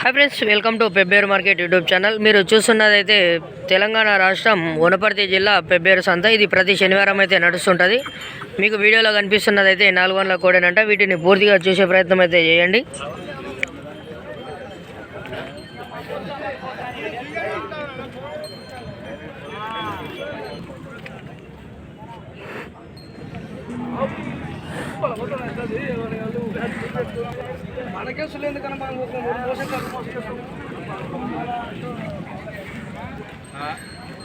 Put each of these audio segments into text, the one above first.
Hi friends welcome to Pebbair market YouTube channel మీరు చూస్తున్నదైతే తెలంగాణ రాష్ట్రం వనపర్తి జిల్లా పెబ్బేరు సంత. ఇది ప్రతి శనివారం అయితే నడుస్తుంటుంది. మీకు వీడియోలో కనిపిస్తున్నదైతే నాలుగు వందల కోడేనంట. వీటిని పూర్తిగా చూసే ప్రయత్నం అయితే చేయండి. మనకే సులు ఎందుకన్నా మనం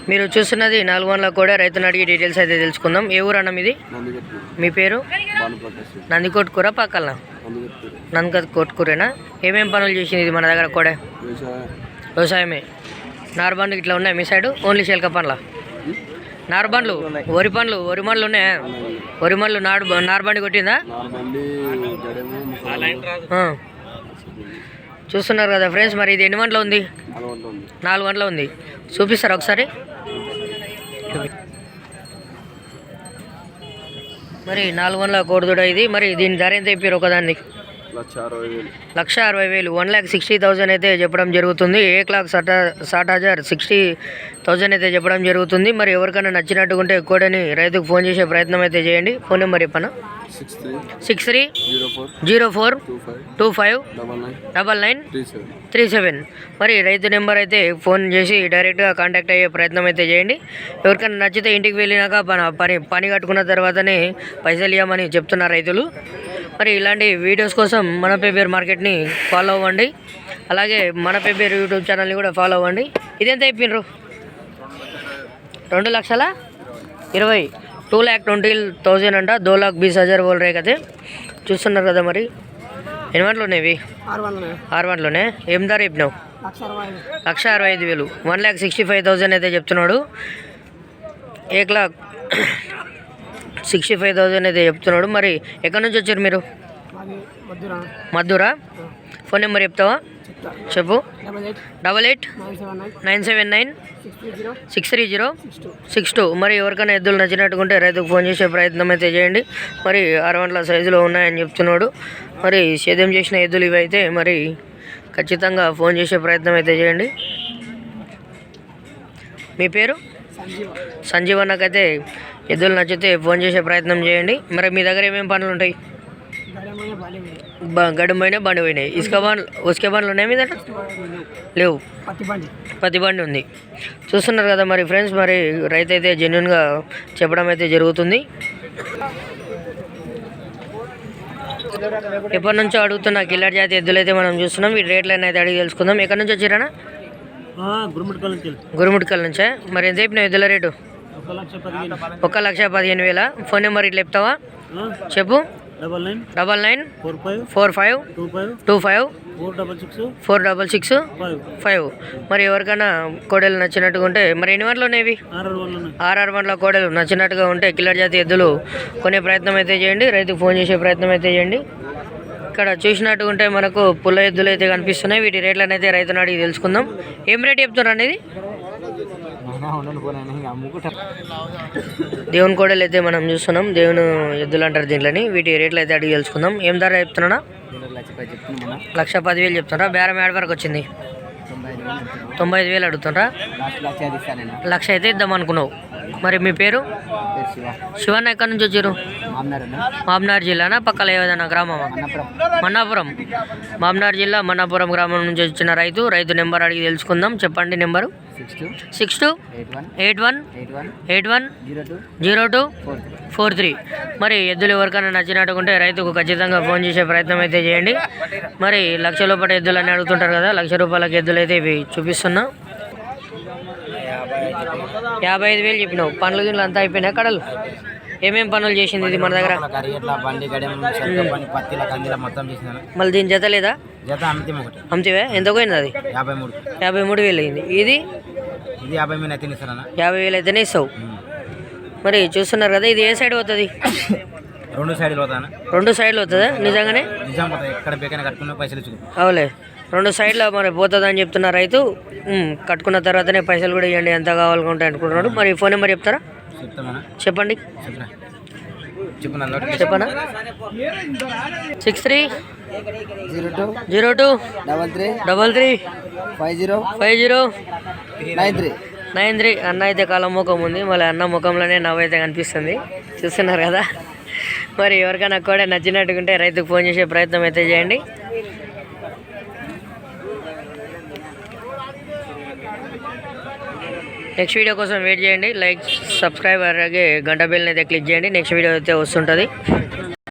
మీరు చూస్తున్నది నాలుగు వందల కోడే రైతుని అడిగి డీటెయిల్స్ అయితే తెలుసుకుందాం. ఏ ఊరు అన్న ఇది నందిగట్టు. మీ పేరు? భానుప్రకాశ్ నందికోట్ కూర పక్కన? నందికోట్ కోట్కూరేనా ఏమేం పనులు చేసింది ఇది మన దగ్గర కోడే? వ్యవసాయ. వ్యవసాయమే. నార్బండ్లు ఇట్లా ఉన్నాయి మీ సైడు? ఓన్లీ శిల్క పండ్ల? నార్బండ్లు వరి పండ్లు? వరి పండ్లు ఉన్నాయా? వరి పండ్లు నాడు నార్బండి కొట్టిందా? చూస్తున్నారు కదా ఫ్రెండ్స్ మరి ఇది ఎన్ని గంటల ఉంది? నాలుగు గంటల ఉంది. చూపిస్తారా ఒకసారి? మరి నాలుగు వందల కోడిదూడ ఇది. మరి దీని ధర ఎంత చెప్పారు ఒకదాన్ని లక్ష అరవై వేలు. వన్ ల్యాక్ సిక్స్టీ థౌజండ్ అయితే చెప్పడం జరుగుతుంది. ఏక్ లాక్ సట సాట్ హజార్ సిక్స్టీ థౌజండ్ అయితే చెప్పడం జరుగుతుంది. మరి ఎవరికైనా నచ్చినట్టుగా ఉంటే కోడని రైతుకు ఫోన్ చేసే ప్రయత్నం అయితే చేయండి. ఫోన్ నెంబర్ చెప్పనా? Six three zero four two five double nine three seven. మరి రైతు నెంబర్ అయితే ఫోన్ చేసి డైరెక్ట్గా కాంటాక్ట్ అయ్యే ప్రయత్నం అయితే చేయండి. ఎవరికైనా నచ్చితే ఇంటికి వెళ్ళినాక పని పని పని కట్టుకున్న తర్వాతనే పైసలు ఇవ్వమని చెప్తున్నారు రైతులు. మరి ఇలాంటి వీడియోస్ కోసం మన పేపర్ మార్కెట్ని ఫాలో అవ్వండి. అలాగే మన పేపర్ యూట్యూబ్ ఛానల్ని కూడా ఫాలో అవ్వండి. ఇదెంత అయిపోయినరు? రెండు లక్షల ఇరవై టూ ల్యాక్ ట్వంటీ థౌజండ్ అంట. దో లాక్ బీస్ హజార్ బోల్ రే కదే చూస్తున్నారు కదా మరి. ఎన్ని వంటలు ఉన్నాయి? ఆరు వంటలోనే ఏం ధర చెప్పినావు? లక్ష అరవై ఐదు వేలు. One lakh sixty five thousand అయితే చెప్తున్నాడు. ఏక్ లాక్ సిక్స్టీ ఫైవ్ థౌజండ్ అయితే చెప్తున్నాడు. మరి ఎక్కడి నుంచి వచ్చారు మీరు? మద్దూరా ఫోన్ నెంబర్ చెప్తావా? చెప్తా. చెప్పు. Double eight. Nine seven nine. Six three zero. Six two. మరి ఎవరికైనా ఎద్దులు నచ్చినట్టుకుంటే రైతుకు ఫోన్ చేసే ప్రయత్నం అయితే చేయండి. మరి ఆరు వందల సైజులో ఉన్నాయని చెప్తున్నాడు. మరి సేద్యం చేసిన ఎద్దులు ఇవి అయితే మరి ఖచ్చితంగా ఫోన్ చేసే ప్రయత్నం అయితే చేయండి. మీ పేరు? సంజీవ. సంజీవ్ అన్నకైతే ఎద్దులు నచ్చితే ఫోన్ చేసే ప్రయత్నం చేయండి. మరి మీ దగ్గర ఏమేమి పనులు ఉంటాయి? గడుము పోయినాయి బండి పోయినాయి. ఇసుక బండ్లు ఉసుక బండ్లు ఉన్నాయి మీ దగ్గర? లేవు. పత్తి బండి ఉంది. చూస్తున్నారు కదా మరి ఫ్రెండ్స్ మరి రైతు అయితే జెన్యున్గా చెప్పడం అయితే జరుగుతుంది. ఎప్పటి నుంచో అడుగుతున్న కిల్లర్ జాతి ఎద్దులు అయితే మనం చూస్తున్నాం. వీటి రేట్లైనా అయితే అడిగి తెలుసుకుందాం. ఎక్కడి నుంచి వచ్చారనా గురుముటికల్ నుంచే మరి ఎంత చెప్పిన ఎద్దుల రేటు? ఒక లక్ష పదిహేను. వేల. ఫోన్ నెంబర్ ఇట్లా చెప్తావా? చెప్పు. Double nine. Double nine. Four five. Four five. Two five. Two five. Four double six. Four double six. Five. Five. మరి ఎవరికైనా కోడలు నచ్చినట్టుగా ఉంటే మరి ఎన్ని వంటలు ఉన్నాయి ఆర్ఆర్ బండ్ల కోడలు నచ్చినట్టుగా ఉంటే కిల్లర్ జాతి ఎద్దులు కొనే ప్రయత్నం అయితే చేయండి రైతుకు ఫోన్ చేసే ప్రయత్నం అయితే చేయండి. ఇక్కడ చూసినట్టుగా ఉంటే మనకు పుల్ల ఎద్దులు అయితే కనిపిస్తున్నాయి. వీటి రేట్లను అయితే రైతుని అడిగి తెలుసుకుందాం. ఏం రేట్ చెప్తున్నారు అనేది దేవుని కోడలు అయితే మనం చూస్తున్నాం దేవుని ఎద్దులు అంటారు దీంట్లోని. వీటి రేట్లు అయితే అడిగి తెలుసుకుందాం. ఏం ధర చెప్తున్నా లక్ష పదివేలు చెప్తున్నారా బేరం ఏడు వరకు వచ్చింది. తొంభై ఐదు వేలు అడుగుతుండ్రా? లక్ష అయితే ఇద్దాం అనుకున్నావు. మరి మీ పేరు? శివన్న ఎక్కడి నుంచి వచ్చారు? మామ్నార్ జిల్లానా? పక్కల ఏదైనా గ్రామమా? మన్నాపురం. మామ్నార్ జిల్లా మన్నాపురం గ్రామం నుంచి వచ్చిన రైతు. రైతు నెంబర్ అడిగి తెలుసుకుందాం. చెప్పండి number. Six two eight one eight one zero two four three మరి ఎద్దులు ఎవరికైనా నచ్చినట్టుకుంటే రైతుకు ఖచ్చితంగా ఫోన్ చేసే ప్రయత్నం అయితే చేయండి. మరి లక్ష లోపల ఎద్దులు అని అడుగుతుంటారు కదా లక్ష రూపాయలకి ఎద్దులు అయితే ఇవి చూపిస్తున్నా. యాభై ఐదు వేలు చెప్పినావు. పనులు గిన్నెలు అంతా అయిపోయినాయి కడలు? ఏమేం పనులు చేసింది ఇది మన దగ్గర? కరిగట్ల బండి గడెం చెక్క పని పత్తిల కందిల మొత్తం చేసినాను. మళ్ళీ దీని జత లేదా? జత అంతిమ ఒకటి. అమ్మితివే ఎంత పోయింది అది? యాభై మూడు. యాభై మూడు వేలు అయింది. ఇది? ఇది యాభై తినిస్తానన్న యాభై వేలు అయితేనే ఇస్తావు. మరి చూస్తున్నారు కదా ఇది ఏ సైడ్ పోతుంది? రెండు సైడ్లు పోతాను రెండు సైడ్లు అవుతుందా నిజంగానే? నిజాం పోతా ఎక్కడ బేకైనా కట్టుకున్న పైసలు అవులే. రెండు సైడ్లో మరి పోతుంది అని చెప్తున్న రైతు కట్టుకున్న తర్వాతనే పైసలు కూడా ఇవ్వండి ఎంత కావాలనుకుంటే అనుకుంటున్నాడు. మరి ఫోన్ నెంబర్ చెప్తారా? చెప్పండి. చెప్పనా? Six three. Zero two. Zero two. Double three. Double three. Five zero. Five zero. Nine three. Nine three. అన్న అయితే కాలం ముఖం ఉంది. మళ్ళీ అన్న ముఖంలోనే నవ్వైతే కనిపిస్తుంది. చూస్తున్నారు కదా? మరి ఎవరికైనా కూడా నచ్చినట్టుకుంటే రైతుకు ఫోన్ చేసే ప్రయత్నం అయితే చేయండి. నెక్స్ట్ వీడియో కోసం వెయిట్ చేయండి. లైక్ సబ్స్క్రైబ్ అలాగే గంట బెల్ని అయితే క్లిక్ చేయండి. నెక్స్ట్ వీడియో అయితే వస్తుంటుంది.